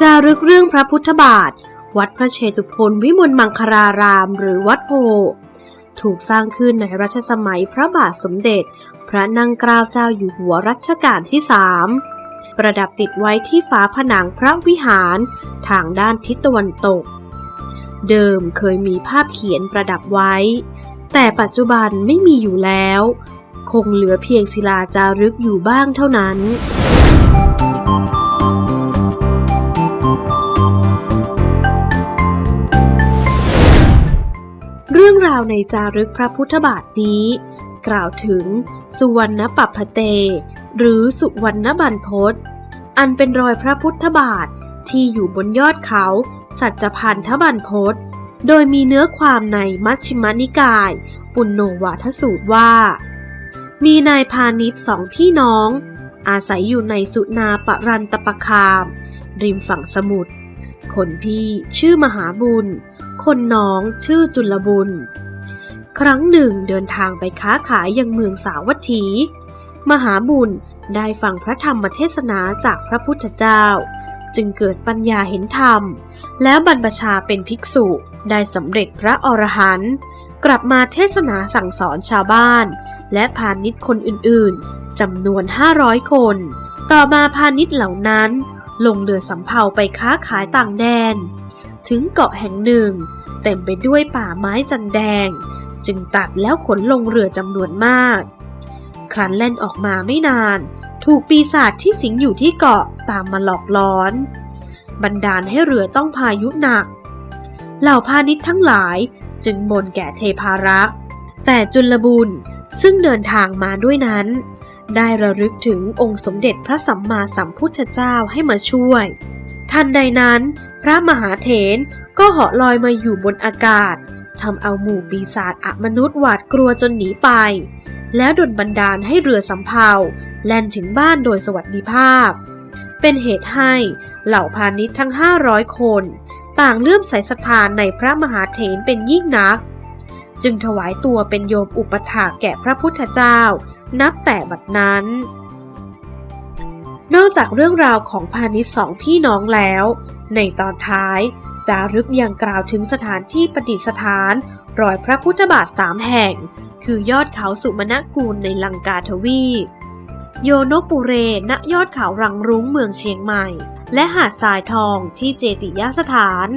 จารึกเรื่องพระพุทธบาท วัดพระเชตุพนวิมลมังคลาราม หรือวัดโพ ถูกสร้างขึ้นในรัชสมัยพระบาทสมเด็จ พระนางเกล้าเจ้าอยู่หัวรัชกาลที่สามประดับติดไว้ที่ฝาผนังพระวิหารทางด้านทิศตะวันตก เดิมเคยมีภาพเขียนประดับไว้ แต่ปัจจุบันไม่มีอยู่แล้ว คงเหลือเพียงศิลาจารึกอยู่บ้างเท่านั้นาวในจารึกพระพุทธบาทนี้ กล่าวถึงสุวรรณปัปพเต หรือสุวรรณบันพศอันเป็นรอยพระพุทธบาทที่อยู่บนยอดเขา สัจพันธบันพศโดยมีเนื้อความในมัชฌิมนิกาย ปุณโนวาทสูตรว่า มีนายพาณิชย์สองพี่น้อง อาศัยอยู่ในสุนาปรันตปคาม ริมฝั่งสมุทรคนพี่ชื่อมหาบุญ คนน้องชื่อจุลบุญ ครั้งหนึ่งเดินทางไปค้าขายยังเมืองสาวัตถี มหาบุญได้ฟังพระธรรมเทศนาจากพระพุทธเจ้า จึงเกิดปัญญาเห็นธรรม แล้วบรรพชาเป็นภิกษุได้สำเร็จพระอรหันต์กลับมาเทศนาสั่งสอนชาวบ้าน และพาณิชย์คนอื่นๆจำนวน 500 คน ต่อมาพาณิชย์เหล่านั้น ลงเรือสำเภาไปค้าขายต่างแดน ถึงเกาะแห่งหนึ่ง เต็มไปด้วยป่าไม้จันแดง จึงตัดแล้วขนลงเรือจำนวนมาก ครั้นเล่นออกมาไม่นาน ถูกปีศาจที่สิงอยู่ที่เกาะตามมาหลอกล้อน บันดาลให้เรือต้องพายุหนัก เหล่าพาณิชย์ทั้งหลายจึงบ่นแก่เทพารักษ์ แต่จุลบุญซึ่งเดินทางมาด้วยนั้น ได้ระลึกถึงองค์สมเด็จพระสัมมาสัมพุทธเจ้าให้มาช่วย ทันใดนั้น พระมหาเถรก็เหาะลอยมาอยู่บนอากาศ ทำเอาหมู่ปีศาจอมนุษย์หวาดกลัวจนหนีไป แล้วดลบันดาลให้เรือสำเภาแล่นถึงบ้านโดยสวัสดิภาพ เป็นเหตุให้เหล่าพาณิชย์ทั้ง 500 คน ต่างเลื่อมใสศรัทธานในพระมหาเถรเป็นยิ่งนัก จึงถวายตัวเป็นโยมอุปถากแก่พระพุทธเจ้า นับแต่บัดนั้น นอกจากเรื่องราวของพาณิชย์สองพี่น้องแล้ว ในตอนท้ายจารึกยังกล่าวถึงสถานที่ประดิษฐาน รอยพระพุทธบาทสามแห่ง คือยอดเขาสุมนกูลในลังกาทวีปโยนกปุเร ณ ยอดเขารังรุ้งเมืองเชียงใหม่ และหาดทรายทองที่เจติยสถาน